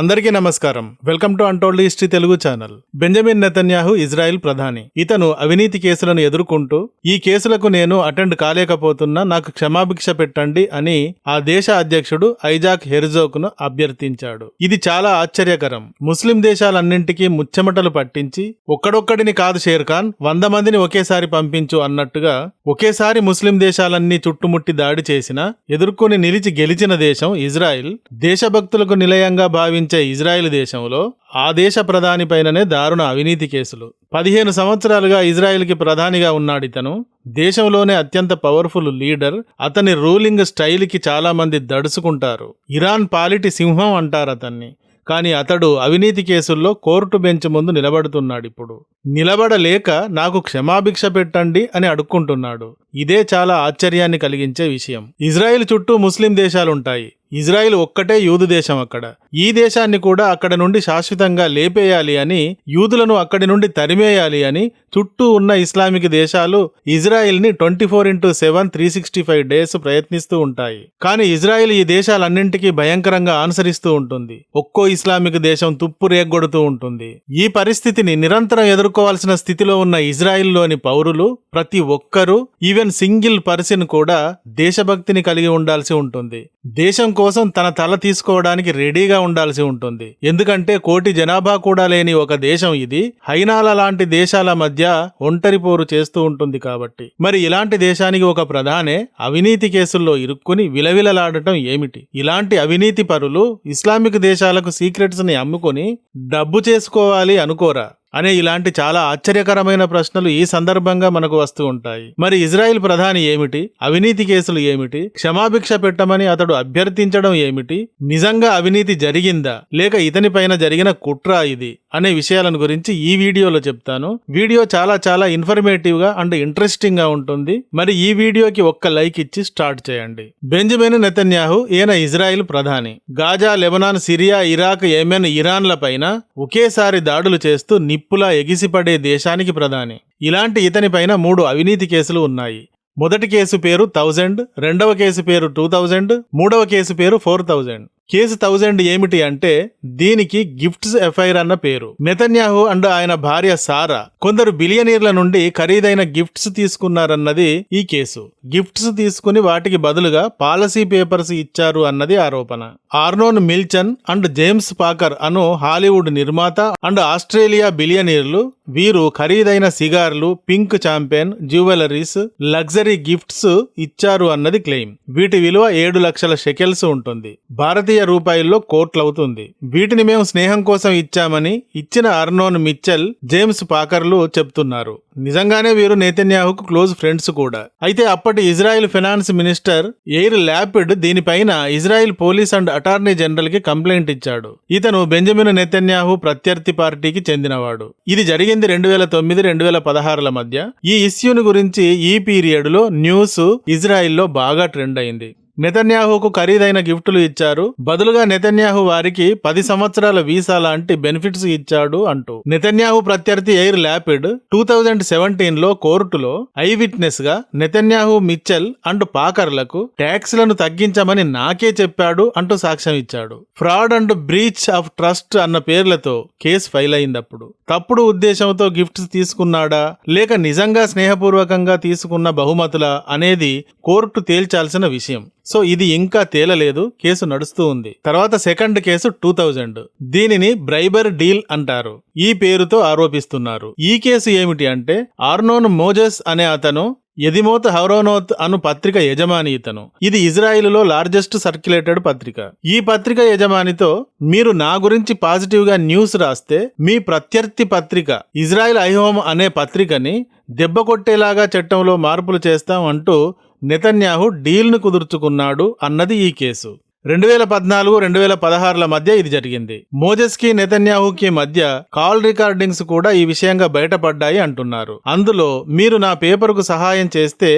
అందరికీ నమస్కారం. Welcome to untold history Telugu channel. Benjamin Netanyahu Israel ప్రధాని. ఇతను అవినీతి కేసులను ఎదుర్కొంటూ ఈ కేసులకు నేను అటెండ్ కాలేకపోతున్నా నాకు క్షమాభిక్ష పెట్టండి అని ఆ దేశ అధ్యక్షుడు ఐజాక్ హెర్జోక్ను అభ్యర్థించాడు. ఇది చాలా ఆశ్చర్యకరం. ముస్లిం దేశాలన్నింటికీ ముచ్చెమటలు పట్టించి ఒక్కడొక్కడిని కాదు షేర్ ఖాన్ వంద మందిని ఒకేసారి పంపించు అన్నట్టుగా ఒకేసారి ముస్లిం దేశాలన్నీ చుట్టుముట్టి దాడి చేసినా ఎదుర్కొని నిలిచి గెలిచిన దేశం ఇజ్రాయిల్. దేశభక్తులకు నిలయంగా భావించి ఇజ్రాయెల్ దేశంలో ఆ దేశ ప్రధాని పైననే దారుణ అవినీతి కేసులు. పదిహేను సంవత్సరాలుగా ఇజ్రాయెల్కి ప్రధానిగా ఉన్నాడు ఇతను. దేశంలోనే అత్యంత పవర్ఫుల్ లీడర్. అతని రూలింగ్ స్టైల్కి చాలామంది దడుచుకుంటారు. ఇరాన్ పాలిటి సింహం అంటారు అతన్ని. కానీ అతడు అవినీతి కేసుల్లో కోర్టు బెంచ్ ముందు నిలబడుతున్నాడు ఇప్పుడు. నిలబడలేక నాకు క్షమాభిక్ష పెట్టండి అని అడుక్కుంటున్నాడు. ఇదే చాలా ఆశ్చర్యాన్ని కలిగించే విషయం. ఇజ్రాయెల్ చుట్టూ ముస్లిం దేశాలుంటాయి. ఇజ్రాయిల్ ఒక్కటే యూదు దేశం అక్కడ. ఈ దేశాన్ని కూడా అక్కడ నుండి శాశ్వతంగా లేపేయాలి అని యూదులను అక్కడి నుండి తరిమేయాలి అని చుట్టూ ఉన్న ఇస్లామిక్ దేశాలు ఇజ్రాయిల్ని twenty four into seven three sixty five days ప్రయత్నిస్తూ ఉంటాయి. కానీ ఇజ్రాయిల్ ఈ దేశాలన్నింటికీ భయంకరంగా అనుసరిస్తూ ఉంటుంది. ఒక్కో ఇస్లామిక్ దేశం తుప్పు రేగొడుతూ ఉంటుంది. ఈ పరిస్థితిని నిరంతరం ఎదుర్కోవాల్సిన స్థితిలో ఉన్న ఇజ్రాయిల్లోని పౌరులు ప్రతి ఒక్కరూ ఈవెన్ సింగిల్ పర్సన్ కూడా దేశభక్తిని కలిగి ఉండాల్సి ఉంటుంది. దేశం కోసం తన తల తీసుకోవడానికి రెడీగా ఉండాల్సి ఉంటుంది. ఎందుకంటే కోటి జనాభా కూడా లేని ఒక దేశం ఇది. హైనాల లాంటి దేశాల మధ్య ఒంటరి పోరు చేస్తూ ఉంటుంది కాబట్టి. మరి ఇలాంటి దేశానికి ఒక ప్రధానే అవినీతి కేసుల్లో ఇరుక్కుని విలవిలలాడటం ఏమిటి? ఇలాంటి అవినీతి పరులు ఇస్లామిక్ దేశాలకు సీక్రెట్స్ని అమ్ముకొని డబ్బు చేసుకోవాలి అనుకోరా? అనే ఇలాంటి చాలా ఆశ్చర్యకరమైన ప్రశ్నలు ఈ సందర్భంగా మనకు వస్తూ ఉంటాయి. మరి ఇజ్రాయెల్ ప్రధాని ఏమిటి? అవినీతి కేసులు ఏమిటి? క్షమాభిక్ష పెట్టమని అతడు అభ్యర్థించడం ఏమిటి? నిజంగా అవినీతి జరిగిందా? లేక ఇతని పైన జరిగిన కుట్ర ఇది? అనే విషయాలను గురించి ఈ వీడియోలో చెప్తాను. వీడియో చాలా చాలా ఇన్ఫర్మేటివ్గా అండ్ ఇంట్రెస్టింగ్గా ఉంటుంది. మరి ఈ వీడియోకి ఒక్క లైక్ ఇచ్చి స్టార్ట్ చేయండి. బెంజమిన్ నెతన్యాహు ఈయన ఇజ్రాయిల్ ప్రధాని. Gaza Lebanon Syria Iraq Yemen ఇరాన్ల పైన ఒకేసారి దాడులు చేస్తూ నిప్పులా ఎగిసిపడే దేశానికి ప్రధాని. ఇలాంటి ఇతనిపైన మూడు అవినీతి కేసులు ఉన్నాయి. మొదటి కేసు పేరు థౌజండ్ రెండవ కేసు పేరు టూ థౌజండ్ మూడవ కేసు పేరు ఫోర్ థౌజండ్. కేసు థౌజండ్ ఏమిటి అంటే దీనికి గిఫ్ట్స్ ఎఫ్ఐఆర్ అన్న పేరు. నెతన్యాహు అండ్ ఆయన భార్య సారా కొందరు బిలియనీర్ల నుండి ఖరీదైన గిఫ్ట్స్ తీసుకున్నారన్నది ఈ కేసు. గిఫ్ట్స్ తీసుకుని వాటికి బదులుగా పాలసీ పేపర్స్ ఇచ్చారు అన్నది ఆరోపణ. Arnon Milchan and James Packer Anu Hollywood నిర్మాత అండ్ ఆస్ట్రేలియా బిలియనీర్లు వీరు ఖరీదైన సిగార్లు pink champagne jewelleries luxury gifts ఇచ్చారు అన్నది క్లెయిమ్. వీటి విలువ ఏడు లక్షల షెకెల్స్ ఉంటుంది. భారతీయ రూపాయల్లో కోట్లవుతుంది. వీటిని మేము స్నేహం కోసం ఇచ్చామని ఇచ్చిన అర్నోన్ మిచ్చెల్ జేమ్స్ పాకర్లు చెప్తున్నారు. నిజంగానే వీరు నేతన్యాహుకు క్లోజ్ ఫ్రెండ్స్ కూడా. అయితే అప్పటి Israel finance minister Yair Lapid దీనిపైన ఇజ్రాయెల్ పోలీస్ అండ్ అటార్నీ జనరల్కి కంప్లైంట్ ఇచ్చాడు. ఇతను బెంజమిన్ నెతన్యాహు ప్రత్యర్థి పార్టీకి చెందినవాడు. ఇది జరిగింది రెండు వేల తొమ్మిది రెండు వేల పదహారుల మధ్య. ఈ ఇష్యూని గురించి ఈ పీరియడ్లో న్యూస్ ఇజ్రాయెల్లో బాగా ట్రెండ్ అయింది. నెతన్యాహుకు ఖరీదైన గిఫ్టులు ఇచ్చారు. బదులుగా నెతన్యాహు వారికి పది సంవత్సరాల వీసా లాంటి బెనిఫిట్స్ ఇచ్చాడు అంటూ. నెతన్యాహు ప్రత్యర్థి ఎయిర్ ల్యాపిడ్ టూ థౌజండ్ సెవెంటీన్లో కోర్టులో ఐ విట్నెస్గా నెతన్యాహు మిచ్చెల్ అండ్ పాకర్లకు ట్యాక్స్లను తగ్గించమని నాకే చెప్పాడు అంటూ సాక్ష్యం ఇచ్చాడు. Fraud and breach of trust అన్న పేర్లతో కేసు ఫైల్ అయిందప్పుడు తప్పుడు ఉద్దేశంతో గిఫ్ట్స్ తీసుకున్నాడా? లేక నిజంగా స్నేహపూర్వకంగా తీసుకున్న బహుమతుల అనేది కోర్టు తేల్చాల్సిన విషయం. సో ఇది ఇంకా తేలలేదు. కేసు నడుస్తూ ఉంది. తర్వాత సెకండ్ కేసు టూ థౌజండ్. దీనిని బ్రైబర్ డీల్ అంటారు. ఈ పేరుతో ఆరోపిస్తున్నారు. ఈ కేసు ఏమిటి అంటే ఆర్నోన్ మోజెస్ అనే అతను ఎదిమోత్ హౌరోనోత్ అను పత్రిక యజమాని ఇతను. ఇది ఇజ్రాయిల్లో లార్జెస్ట్ సర్క్యులేటెడ్ పత్రిక. ఈ పత్రిక యజమానితో మీరు నా గురించి పాజిటివ్గా న్యూస్ రాస్తే మీ ప్రత్యర్థి పత్రిక ఇజ్రాయిల్ ఐహోమ్ అనే పత్రికని దెబ్బ కొట్టేలాగా చట్టంలో మార్పులు చేస్తాం అంటూ నెతన్యాహు డీల్ను కుదుర్చుకున్నాడు అన్నది ఈ కేసు. రెండు వేల పద్నాలుగు రెండు వేల పదహారుల మధ్య ఇది జరిగింది. మోజెస్కి నెతన్యాహుకి మధ్య కాల్ రికార్డింగ్స్ కూడా ఈ విషయంగా బయటపడ్డాయి అంటున్నారు. అందులో మీరు నా పేపర్కు సహాయం చేస్తే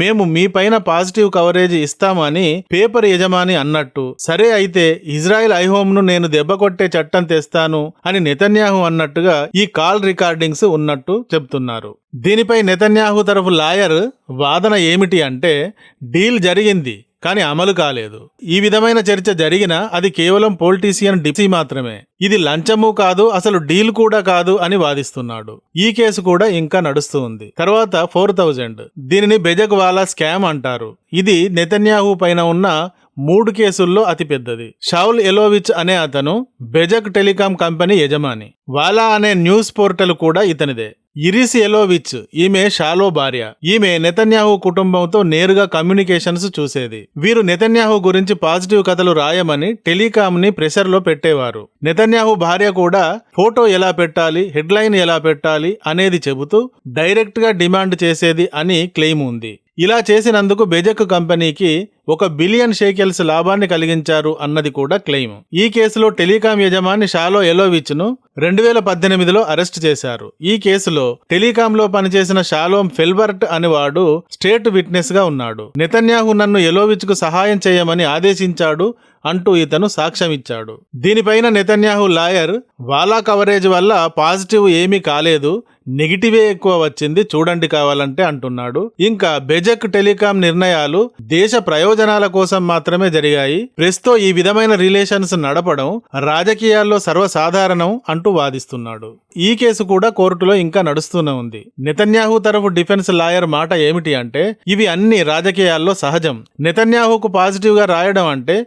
మేము మీ పైన పాజిటివ్ కవరేజ్ ఇస్తామని పేపర్ యజమాని అన్నట్టు. సరే అయితే ఇజ్రాయెల్ ఐహోమ్ను నేను దెబ్బ కొట్టే చట్టం తెస్తాను అని నెతన్యాహు అన్నట్టుగా ఈ కాల్ రికార్డింగ్స్ ఉన్నట్టు చెప్తున్నారు దీనిపై నెతన్యాహు తరఫు లాయర్ వాదన ఏమిటి అంటే డీల్ జరిగింది. కానీ అమలు కాలేదు. ఈ విధమైన చర్చ జరిగినా అది కేవలం పొలిటీషియన్ డిప్సీ మాత్రమే. ఇది లంచము కాదు అసలు డీల్ కూడా కాదు అని వాదిస్తున్నాడు. ఈ కేసు కూడా ఇంకా నడుస్తూ ఉంది. తర్వాత ఫోర్ థౌజండ్. దీనిని బెజక్ వాలా స్కామ్ అంటారు. ఇది నెతన్యాహు పైన ఉన్న మూడు కేసుల్లో అతిపెద్దది. షౌల్ ఎలోవిచ్ అనే అతను బెజక్ టెలికాం కంపెనీ యజమాని. వాలా అనే న్యూస్ పోర్టల్ కూడా ఇతనిదే. ఇరిస్ ఎలోవిచ్ ఈమె షాలో భార్య. ఈమె నెతన్యాహు కుటుంబంతో నేరుగా కమ్యూనికేషన్స్ చూసేది. వీరు నెతన్యాహు గురించి పాజిటివ్ కథలు రాయమని టెలికామ్ని ప్రెషర్లో పెట్టేవారు. నెతన్యాహు భార్య కూడా ఫోటో ఎలా పెట్టాలి హెడ్లైన్ ఎలా పెట్టాలి అనేది చెబుతూ డైరెక్ట్గా డిమాండ్ చేసేది అని క్లెయిమ్ ఉంది. ఇలా చేసినందుకు బెజక్ కంపెనీకి ఒక బిలియన్ షేకెల్స్ లాభాన్ని కలిగించారు అన్నది కూడా క్లెయిమ్. ఈ కేసులో టెలికాం యజమాని షాలో ఎలోవిచ్ను రెండు వేల పద్దెనిమిదిలో అరెస్ట్ చేశారు. ఈ కేసులో టెలికాంలో పనిచేసిన షాలోమ్ ఫెల్బర్ట్ అనేవాడు స్టేట్ విట్నెస్గా ఉన్నాడు. నెతన్యాహు నన్ను ఎలోవిచ్కు సహాయం చేయమని ఆదేశించాడు. అంటూ ఇతను సాక్ష్యం ఇచ్చాడు దీనిపైన నెతన్యాహు లాయర్ వాలా కవరేజ్ వల్ల పాజిటివ్ ఏమీ కాలేదు నెగిటివే ఎక్కువ వచ్చింది చూడండి కావాలంటే అంటున్నాడు. ఇంకా బెజక్ టెలికాం నిర్ణయాలు దేశ ప్రయోజనాల కోసం మాత్రమే జరిగాయి. ప్రెస్తో ఈ విధమైన రిలేషన్స్ నడపడం రాజకీయాల్లో సర్వసాధారణం అంటూ వాదిస్తున్నాడు. ఈ కేసు కూడా కోర్టులో ఇంకా నడుస్తూనే ఉంది. నెతన్యాహు తరఫు డిఫెన్స్ లాయర్ మాట ఏమిటి అంటే ఇవి అన్ని రాజకీయాల్లో సహజం. నెతన్యాహుకు పాజిటివ్గా రాయడం అంటే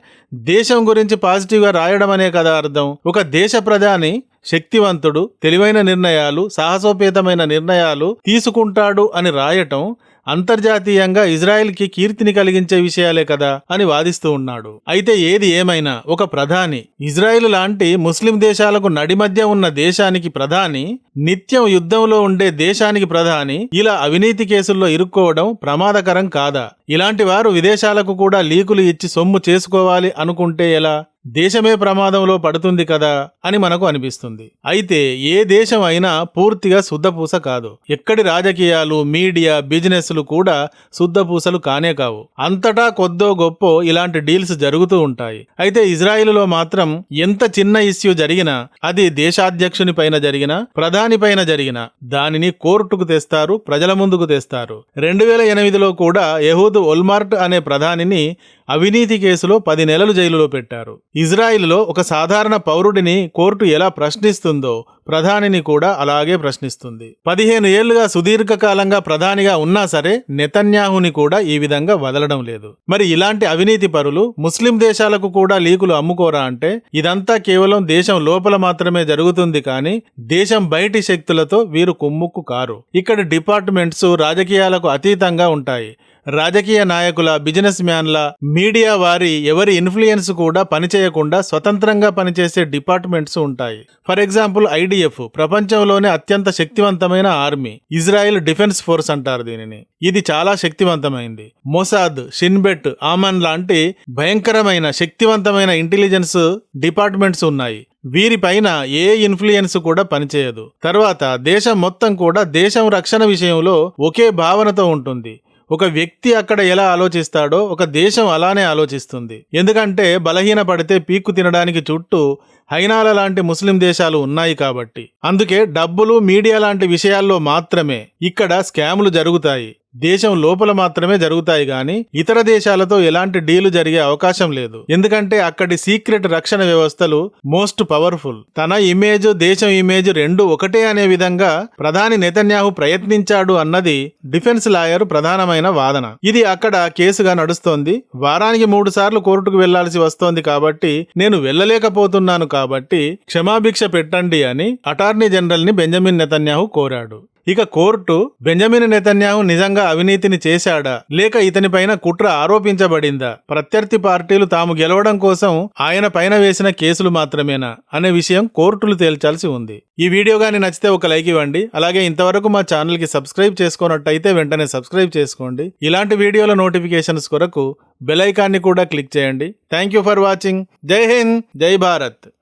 దేశం గురించి పాజిటివ్గా రాయడం అనే కదా అర్థం. ఒక దేశ ప్రధాని శక్తివంతుడు తెలివైన నిర్ణయాలు సాహసోపేతమైన నిర్ణయాలు తీసుకుంటాడు అని రాయటం అంతర్జాతీయంగా ఇజ్రాయెల్కి కీర్తిని కలిగించే విషయాలే కదా అని వాదిస్తూ ఉన్నాడు. అయితే ఏది ఏమైనా ఒక ప్రధాని ఇజ్రాయెల్ లాంటి ముస్లిం దేశాలకు నడి మధ్య ఉన్న దేశానికి ప్రధాని నిత్యం యుద్ధంలో ఉండే దేశానికి ప్రధాని ఇలా అవినీతి కేసుల్లో ఇరుక్కోవడం ప్రమాదకరం కాదా? ఇలాంటి వారు విదేశాలకు కూడా లీకులు ఇచ్చి సొమ్ము చేసుకోవాలి అనుకుంటే ఎలా? దేశమే ప్రమాదంలో పడుతుంది కదా అని మనకు అనిపిస్తుంది. అయితే ఏ దేశం అయినా పూర్తిగా శుద్ధపూస కాదు. ఎక్కడి రాజకీయాలు మీడియా బిజినెస్లు కూడా శుద్ధపూసలు కానే కావు. అంతటా కొద్దో గొప్పో ఇలాంటి డీల్స్ జరుగుతూ ఉంటాయి. అయితే ఇజ్రాయిల్లో మాత్రం ఎంత చిన్న ఇష్యూ జరిగినా అది దేశాధ్యక్షుని పైన జరిగినా ప్రధాని పైన జరిగినా దానిని కోర్టుకు తెస్తారు ప్రజల ముందుకు తెస్తారు. రెండు వేల ఎనిమిదిలో కూడా యహూద్ ఒల్మార్ట్ అనే ప్రధానిని అవినీతి కేసులో పది నెలలు జైలులో పెట్టారు. ఇజ్రాయిల్లో ఒక సాధారణ పౌరుడిని కోర్టు ఎలా ప్రశ్నిస్తుందో ప్రధానిని కూడా అలాగే ప్రశ్నిస్తుంది. పదిహేను ఏళ్ళుగా సుదీర్ఘకాలంగా ప్రధానిగా ఉన్నా సరే నెతన్యాహుని కూడా ఈ విధంగా వదలడం లేదు. మరి ఇలాంటి అవినీతి పరులు ముస్లిం దేశాలకు కూడా లీకులు అమ్ముకోరా అంటే ఇదంతా కేవలం దేశం లోపల మాత్రమే జరుగుతుంది కానీ దేశం బయటి శక్తులతో వీరు కుమ్ముక్కు కారు. ఇక్కడ డిపార్ట్మెంట్స్ రాజకీయాలకు అతీతంగా ఉంటాయి. రాజకీయ నాయకుల బిజినెస్ మ్యాన్ల మీడియా వారి ఎవరి ఇన్ఫ్లుయెన్స్ కూడా పనిచేయకుండా స్వతంత్రంగా పనిచేసే డిపార్ట్మెంట్స్ ఉంటాయి. ఫర్ ఎగ్జాంపుల్ ఐడిఎఫ్ ప్రపంచంలోనే అత్యంత శక్తివంతమైన ఆర్మీ ఇజ్రాయెల్ డిఫెన్స్ ఫోర్స్ అంటారు దీనిని. ఇది చాలా శక్తివంతమైంది. మొసాద్ షిన్బెట్ ఆమన్ లాంటి భయంకరమైన శక్తివంతమైన ఇంటెలిజెన్స్ డిపార్ట్మెంట్స్ ఉన్నాయి. వీరిపైన ఏ ఇన్ఫ్లుయెన్స్ కూడా పనిచేయదు. తర్వాత దేశం మొత్తం కూడా దేశం రక్షణ విషయంలో ఒకే భావనతో ఉంటుంది. ఒక వ్యక్తి అక్కడ ఎలా ఆలోచిస్తాడో ఒక దేశం అలానే ఆలోచిస్తుంది. ఎందుకంటే బలహీన పడితే పీక్కు తినడానికి చుట్టూ హైనాల లాంటి ముస్లిం దేశాలు ఉన్నాయి కాబట్టి. అందుకే డబ్బులు మీడియా లాంటి విషయాల్లో మాత్రమే ఇక్కడ స్కాములు జరుగుతాయి. దేశం లోపల మాత్రమే జరుగుతాయి గాని ఇతర దేశాలతో ఎలాంటి డీలు జరిగే అవకాశం లేదు. ఎందుకంటే అక్కడి సీక్రెట్ రక్షణ వ్యవస్థలు మోస్ట్ పవర్ఫుల్. తన ఇమేజ్ దేశం ఇమేజ్ రెండు ఒకటే అనే విధంగా ప్రధాని నెతన్యాహు ప్రయత్నించాడు అన్నది డిఫెన్స్ లాయర్ ప్రధానమైన వాదన. ఇది అక్కడ కేసుగా నడుస్తోంది. వారానికి మూడు సార్లు కోర్టుకు వెళ్ళాల్సి వస్తోంది కాబట్టి నేను వెళ్ళలేకపోతున్నాను కాబట్టి క్షమాభిక్ష పెట్టండి అని అటార్నీ జనరల్ని బెంజమిన్ నెతన్యాహు కోరాడు. ఇక కోర్టు బెంజమిన్ నెతన్యాహు నిజంగా అవినీతిని చేశాడా? లేక ఇతనిపైన కుట్ర ఆరోపించబడిందా? ప్రత్యర్థి పార్టీలు తాము గెలవడం కోసం ఆయన పైన వేసిన కేసులు మాత్రమేనా? అనే విషయం కోర్టులు తేల్చాల్సి ఉంది. ఈ వీడియో గాని నచ్చితే ఒక లైక్ ఇవ్వండి. అలాగే ఇంతవరకు మా ఛానల్కి సబ్స్క్రైబ్ చేసుకున్నట్టయితే వెంటనే సబ్స్క్రైబ్ చేసుకోండి. ఇలాంటి వీడియోల నోటిఫికేషన్స్ కొరకు బెల్ ఐకాన్ని కూడా క్లిక్ చేయండి. Thank you for watching. జై హింద్ జై భారత్.